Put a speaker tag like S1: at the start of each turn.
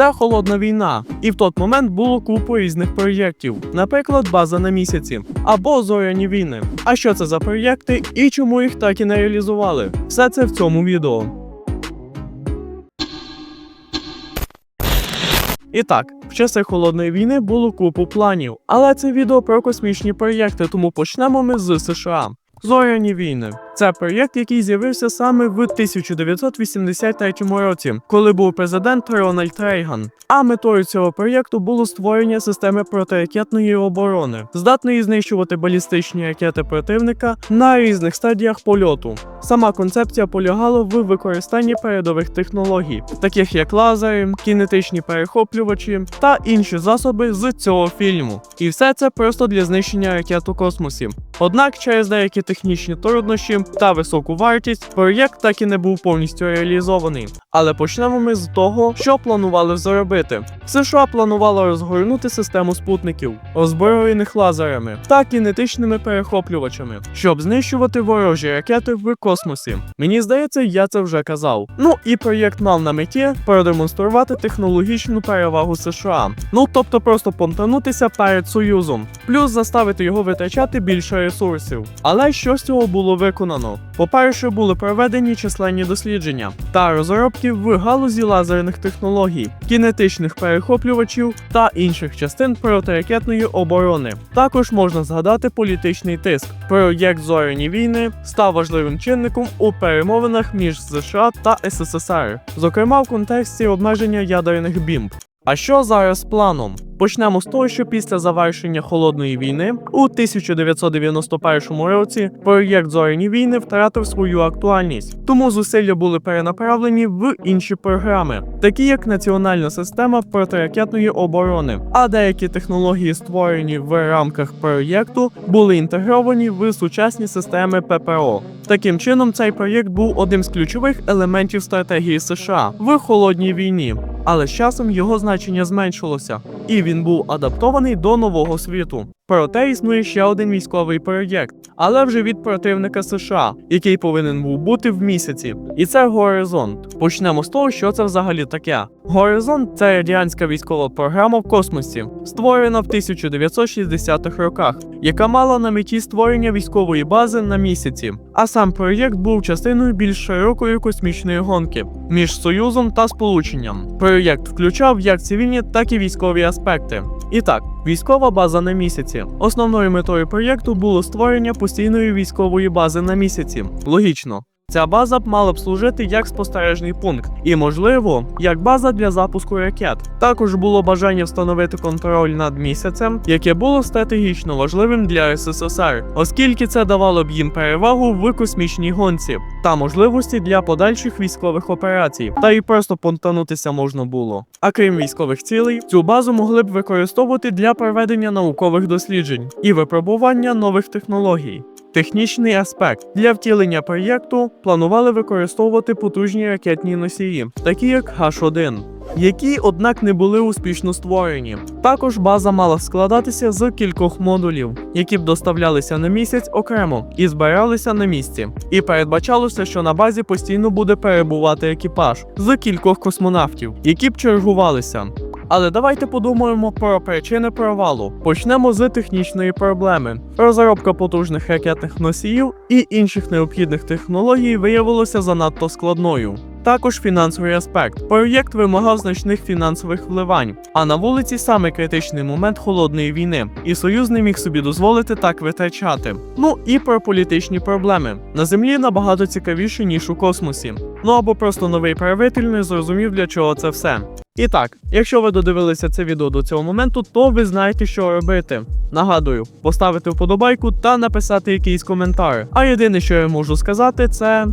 S1: Це холодна війна, і в той момент було купу різних проєктів, наприклад, база на місяці або зоряні війни. А що це за проєкти і чому їх так і не реалізували? Все це в цьому відео. І так, в часи холодної війни було купу планів, але це відео про космічні проєкти, тому почнемо ми з США. Зоряні війни це проєкт, який з'явився саме в 1983 році, коли був президент Рональд Рейган. А метою цього проєкту було створення системи протиракетної оборони, здатної знищувати балістичні ракети противника на різних стадіях польоту. Сама концепція полягала в використанні передових технологій, таких як лазери, кінетичні перехоплювачі та інші засоби з цього фільму. І все це просто для знищення ракет у космосі. Однак через деякі технічні труднощі та високу вартість проєкт так і не був повністю реалізований. Але почнемо ми з того, що планували зробити. США планувало розгорнути систему спутників, озброєних лазерами та кінетичними перехоплювачами, щоб знищувати ворожі ракети в космосі. Мені здається, я це вже казав. Ну і проєкт мав на меті продемонструвати технологічну перевагу США. Ну тобто просто понтанутися перед Союзом, плюс заставити його витрачати більше ресурсів. Але що з цього було виконано? По-перше, були проведені численні дослідження та розробки в галузі лазерних технологій, кінетичних перехоплювачів та інших частин протиракетної оборони. Також можна згадати політичний тиск. Проєкт зоряні війни став важливим чинником у перемовинах між США та СССР, зокрема в контексті обмеження ядерних бімб. А що зараз планом? Почнемо з того, що після завершення холодної війни у 1991 році проєкт зоряні війни втратив свою актуальність, тому зусилля були перенаправлені в інші програми, такі як Національна система протиракетної оборони. А деякі технології, створені в рамках проєкту, були інтегровані в сучасні системи ППО. Таким чином, цей проєкт був одним з ключових елементів стратегії США в холодній війні. Але з часом його значення зменшилося, і він був адаптований до нового світу. Проте існує ще один військовий проєкт, але вже від противника США, який повинен був бути в місяці. І це Горизонт. Почнемо з того, що це взагалі таке. Горизонт це радянська військова програма в космосі, створена в 1960-х роках, яка мала на меті створення військової бази на місяці. А сам проєкт був частиною більш широкої космічної гонки між Союзом та Сполученням. Проєкт включав як цивільні, так і військові аспекти. І так, військова база на місяці. Основною метою проєкту було створення постійної військової бази на місяці. Логічно. Ця база б мала б служити як спостережний пункт, і, можливо, як база для запуску ракет. Також було бажання встановити контроль над місяцем, яке було стратегічно важливим для СССР, оскільки це давало б їм перевагу в космічній гонці та можливості для подальших військових операцій, та й просто понтанутися можна було. А крім військових цілей, цю базу могли б використовувати для проведення наукових досліджень і випробування нових технологій. Технічний аспект для втілення проєкту планували використовувати потужні ракетні носії, такі як H1, які, однак, не були успішно створені. Також база мала складатися з кількох модулів, які б доставлялися на місяць окремо і збиралися на місці. І передбачалося, що на базі постійно буде перебувати екіпаж з кількох космонавтів, які б чергувалися. Але давайте подумаємо про причини провалу. Почнемо з технічної проблеми. Розробка потужних ракетних носіїв і інших необхідних технологій виявилася занадто складною. Також фінансовий аспект. Проєкт вимагав значних фінансових вливань, а на вулиці саме критичний момент холодної війни, і Союз не міг собі дозволити так витрачати. Ну і про політичні проблеми. На землі набагато цікавіше, ніж у космосі. Ну або просто новий правитель не зрозумів, для чого це все. І так, якщо ви додивилися це відео до цього моменту, то ви знаєте, що робити. Нагадую, поставити вподобайку та написати якийсь коментар. А єдине, що я можу сказати, це.